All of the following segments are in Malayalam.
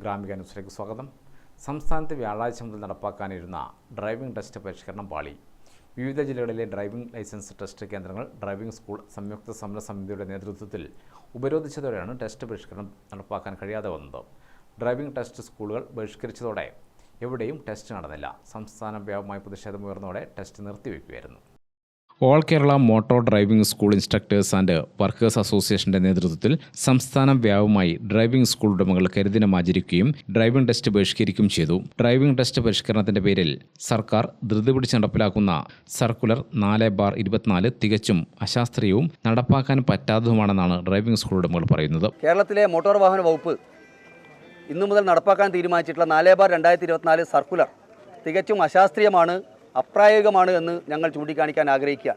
ഗ്രാമിക ന്യൂസിലേക്ക് സ്വാഗതം. സംസ്ഥാനത്ത് വ്യാഴാഴ്ച മുതൽ നടപ്പാക്കാനിരുന്ന ഡ്രൈവിംഗ് ടെസ്റ്റ് പരിഷ്കരണം പാളി. വിവിധ ജില്ലകളിലെ ഡ്രൈവിംഗ് ലൈസൻസ് ടെസ്റ്റ് കേന്ദ്രങ്ങൾ ഡ്രൈവിംഗ് സ്കൂൾ സംയുക്ത സമര സമിതിയുടെ നേതൃത്വത്തിൽ ഉപരോധിച്ചതോടെയാണ് ടെസ്റ്റ് പരിഷ്കരണം നടപ്പാക്കാൻ കഴിയാതെ വന്നത്. ഡ്രൈവിംഗ് ടെസ്റ്റ് സ്കൂളുകൾ ബഹിഷ്കരിച്ചതോടെ എവിടെയും ടെസ്റ്റ് നടന്നില്ല. സംസ്ഥാന വ്യാപകമായി പ്രതിഷേധമുയർന്നതോടെ test നിർത്തിവെക്കുകയായിരുന്നു all Kerala motor driving school instructors and workers അസോസിയേഷന്റെ നേതൃത്വത്തിൽ സംസ്ഥാന വ്യാപകമായി ഡ്രൈവിംഗ് സ്കൂൾ ഉടമകൾ കരിദിനം ആചരിക്കുകയും ഡ്രൈവിംഗ് ടെസ്റ്റ് ബഹിഷ്കരിക്കുകയും ചെയ്തു. ഡ്രൈവിംഗ് ടെസ്റ്റ് പരിഷ്കരണത്തിന്റെ പേരിൽ സർക്കാർ ധൃതി പിടിച്ച് നടപ്പിലാക്കുന്ന സർക്കുലർ നാല് ബാർ ഇരുപത്തിനാല് തികച്ചും അശാസ്ത്രീയവും നടപ്പാക്കാൻ പറ്റാത്തതുമാണെന്നാണ് ഡ്രൈവിംഗ് സ്കൂൾ ഉടമകൾ പറയുന്നത്. കേരളത്തിലെ മോട്ടോർ വാഹന വകുപ്പ് ഇന്നു മുതൽ നടപ്പാക്കാൻ തീരുമാനിച്ചിട്ടുള്ള നാല് ബാർ രണ്ടായിരത്തി ഇരുപത്തിനാല് സർക്കുലർ തികച്ചും അശാസ്ത്രീയമാണ് അപ്രായോഗികമാണ് എന്ന് ഞങ്ങൾ ചൂണ്ടിക്കാണിക്കാൻ ആഗ്രഹിക്കുക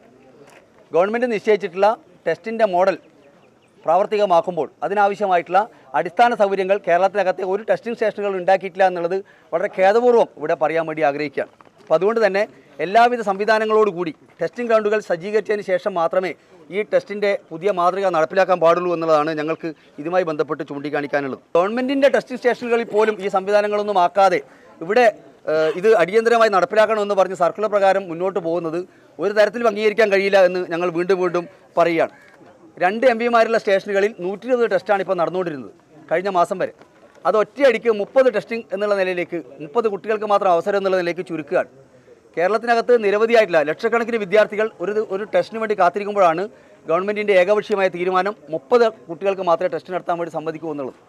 ഗവൺമെന്റ് നിശ്ചയിച്ചിട്ടുള്ള ടെസ്റ്റിന്റെ മോഡൽ പ്രാവർത്തികമാക്കുമ്പോൾ അതിനാവശ്യമായിട്ടുള്ള അടിസ്ഥാന സൗകര്യങ്ങൾ കേരളത്തിനകത്തെ ഒരു ടെസ്റ്റിംഗ് സ്റ്റേഷനുകൾ ഉണ്ടാക്കിയിട്ടില്ല എന്നുള്ളത് വളരെ ഖേദപൂർവം ഇവിടെ പറയാൻ വേണ്ടി ആഗ്രഹിക്കുകയാണ്. അപ്പോൾ അതുകൊണ്ട് തന്നെ എല്ലാവിധ സംവിധാനങ്ങളോടുകൂടി ടെസ്റ്റിംഗ് ഗ്രൗണ്ടുകൾ സജ്ജീകരിച്ചതിന് ശേഷം മാത്രമേ ഈ ടെസ്റ്റിന്റെ പുതിയ മാതൃക നടപ്പിലാക്കാൻ പാടുള്ളൂ എന്നുള്ളതാണ് ഞങ്ങൾക്ക് ഇതുമായി ബന്ധപ്പെട്ട് ചൂണ്ടിക്കാണിക്കാനുള്ളത്. ഗവൺമെന്റിന്റെ ടെസ്റ്റിംഗ് സ്റ്റേഷനുകളിൽ പോലും ഈ സംവിധാനങ്ങളൊന്നും ആക്കാതെ ഇവിടെ ഇത് അടിയന്തരമായി നടപ്പിലാക്കണമെന്ന് പറഞ്ഞ് സർക്കുലർ പ്രകാരം മുന്നോട്ട് പോകുന്നത് ഒരു തരത്തിലും അംഗീകരിക്കാൻ കഴിയില്ല എന്ന് ഞങ്ങൾ വീണ്ടും വീണ്ടും പറയുകയാണ്. രണ്ട് എം പിമാരുള്ള സ്റ്റേഷനുകളിൽ നൂറ്റി ഇരുപത് ടെസ്റ്റാണ് ഇപ്പോൾ നടന്നുകൊണ്ടിരുന്നത് കഴിഞ്ഞ മാസം വരെ. അത് ഒറ്റയടിക്ക് മുപ്പത് ടെസ്റ്റിംഗ് എന്നുള്ള നിലയിലേക്ക് മുപ്പത് കുട്ടികൾക്ക് മാത്രം അവസരം എന്നുള്ള നിലയിലേക്ക് ചുരുക്കുകയാണ്. കേരളത്തിനകത്ത് നിരവധിയായിട്ടുള്ള ലക്ഷക്കണക്കിന് വിദ്യാർത്ഥികൾ ഒരു ഒരു ടെസ്റ്റിന് വേണ്ടി കാത്തിരിക്കുമ്പോഴാണ് ഗവൺമെന്റിന്റെ ഏകപക്ഷീയമായ തീരുമാനം മുപ്പത് കുട്ടികൾക്ക് മാത്രമേ ടെസ്റ്റ് നടത്താൻ വേണ്ടി സമ്മതിക്കൂ എന്നുള്ളത്.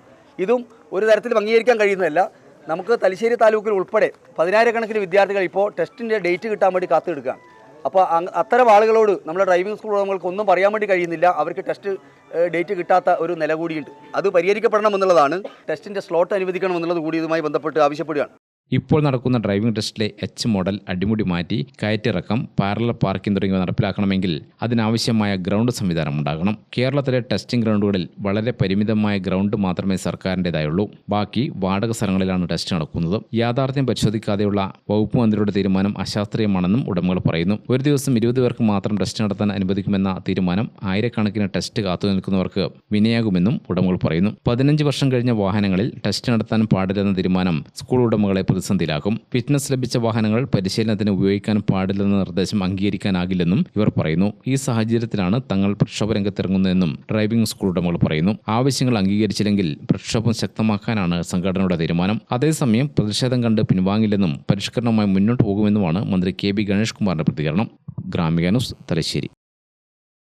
ഇതും ഒരു തരത്തിലും അംഗീകരിക്കാൻ കഴിയുന്നതല്ല. നമുക്ക് തലശ്ശേരി താലൂക്കിൽ ഉൾപ്പെടെ പതിനായിരക്കണക്കിന് വിദ്യാർത്ഥികൾ ഇപ്പോൾ ടെസ്റ്റിന്റെ ഡേറ്റ് കിട്ടാൻ വേണ്ടി കാത്തെടുക്കുകയാണ് അപ്പോൾ അത്തരം ആളുകളോട് നമ്മുടെ ഡ്രൈവിംഗ് സ്കൂൾ ഉടമകൾക്ക് ഒന്നും പറയാൻ വേണ്ടി കഴിയുന്നില്ല. അവർക്ക് ടെസ്റ്റ് ഡേറ്റ് കിട്ടാത്ത ഒരു നില കൂടിയുണ്ട്. അത് പരിഹരിക്കപ്പെടണമെന്നുള്ളതാണ് ടെസ്റ്റിന്റെ സ്ലോട്ട് അനുവദിക്കണമെന്നുള്ളത് കൂടി ഇതുമായി ബന്ധപ്പെട്ട് ആവശ്യപ്പെടുകയാണ്. ഇപ്പോൾ നടക്കുന്ന ഡ്രൈവിംഗ് ടെസ്റ്റിലെ എച്ച് മോഡൽ അടിമുടി മാറ്റി കയറ്റിറക്കം പാരലൽ പാർക്കിംഗ് തുടങ്ങിയവ നടപ്പിലാക്കണമെങ്കിൽ അതിനാവശ്യമായ ഗ്രൗണ്ട് സംവിധാനം ഉണ്ടാകണം. കേരളത്തിലെ ടെസ്റ്റിംഗ് ഗ്രൗണ്ടുകളിൽ വളരെ പരിമിതമായ ഗ്രൗണ്ട് മാത്രമേ സർക്കാരിന്റെതായുള്ളൂ. ബാക്കി വാടക സ്ഥലങ്ങളിലാണ് ടെസ്റ്റ് നടക്കുന്നത്. യാഥാർത്ഥ്യം പരിശോധിക്കാതെയുള്ള വകുപ്പ് മന്ത്രിയുടെ തീരുമാനം അശാസ്ത്രീയമാണെന്നും ഉടമകൾ പറയുന്നു. ഒരു ദിവസം ഇരുപത് പേർക്ക് മാത്രം ടെസ്റ്റ് നടത്താൻ അനുവദിക്കുമെന്ന തീരുമാനം ആയിരക്കണക്കിന് ടെസ്റ്റ് കാത്തുനിൽക്കുന്നവർക്ക് വിനയാകുമെന്നും ഉടമകൾ പറയുന്നു. പതിനഞ്ച് വർഷം കഴിഞ്ഞ വാഹനങ്ങളിൽ ടെസ്റ്റ് നടത്താൻ പാടില്ലെന്ന തീരുമാനം സ്കൂൾ ഉടമകളെ പ്രതിസന്ധിയിലാക്കും ഫിറ്റ്നസ് ലഭിച്ച വാഹനങ്ങൾ പരിശീലനത്തിന് ഉപയോഗിക്കാൻ പാടില്ലെന്ന നിർദ്ദേശം അംഗീകരിക്കാനാകില്ലെന്നും ഇവർ പറയുന്നു. ഈ സാഹചര്യത്തിലാണ് തങ്ങൾ പ്രക്ഷോഭ രംഗത്തിറങ്ങുന്നതെന്നും ഡ്രൈവിംഗ് സ്കൂൾ ഉടമകൾ പറയുന്നു. ആവശ്യങ്ങൾ അംഗീകരിച്ചില്ലെങ്കിൽ പ്രക്ഷോഭം ശക്തമാക്കാനാണ് സംഘടനയുടെ തീരുമാനം. അതേസമയം പ്രതിഷേധം കണ്ട് പിൻവാങ്ങില്ലെന്നും പരിഷ്കരണവുമായി മുന്നോട്ട് പോകുമെന്നുമാണ് മന്ത്രി കെ ബി ഗണേഷ് കുമാറിന്റെ പ്രതികരണം. ഗ്രാമിക ന്യൂസ് തലശ്ശേരി.